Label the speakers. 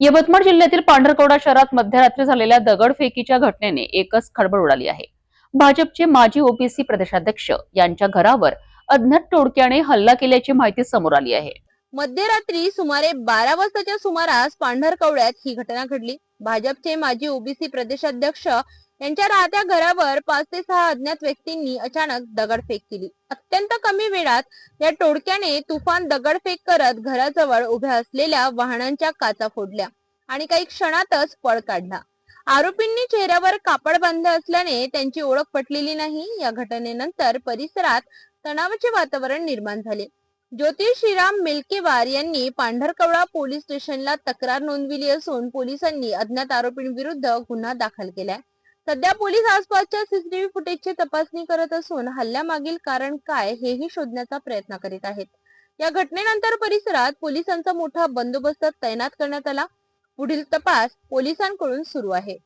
Speaker 1: यवतमाळ जिल्ह्यातील पांढरकवडा शहरात मध्यरात्री झालेल्या दगडफेकीच्या घटनेने एकच खळबळ उडाली आहे. भाजपचे माजी ओबीसी प्रदेशाध्यक्ष यांच्या घरावर अज्ञात टोळक्याने हल्ला केल्याची माहिती समोर आली आहे.
Speaker 2: मध्यरात्री सुमारे बारा वाजताच्या सुमारास पांढरकवड्यात ही घटना घडली. भाजपचे माजी ओबीसी प्रदेशाध्यक्ष यांच्या राहत्या घरावर पाच ते सहा अज्ञात व्यक्तींनी अचानक दगडफेक केली. अत्यंत कमी वेळात या टोळक्याने तुफान दगडफेक करत घराजवळ उभ्या असलेल्या वाहनांच्या काचा फोडल्या आणि काही क्षणातच पळ काढला. आरोपींनी चेहऱ्यावर कापड बांधले असल्याने त्यांची ओळख पटलेली नाही. या घटनेनंतर परिसरात तणावाचे वातावरण निर्माण झाले. ज्योतिष श्रीराम मिल्केवार यांनी पांढरकवडा पोलीस स्टेशनला तक्रार नोंदविली असून पोलिसांनी अज्ञात आरोपींविरुद्ध गुन्हा दाखल केलाय. सध्या पोलीस आसपासच्या सीसीटीव्ही फुटेजची तपासणी करत असून हल्ल्यामागील कारण काय हेही शोधण्याचा प्रयत्न करीत आहेत. या घटनेनंतर परिसरात पोलिसांचा मोठा बंदोबस्त तैनात करण्यात आला. पुढील तपास पोलिसांकडून सुरू आहे.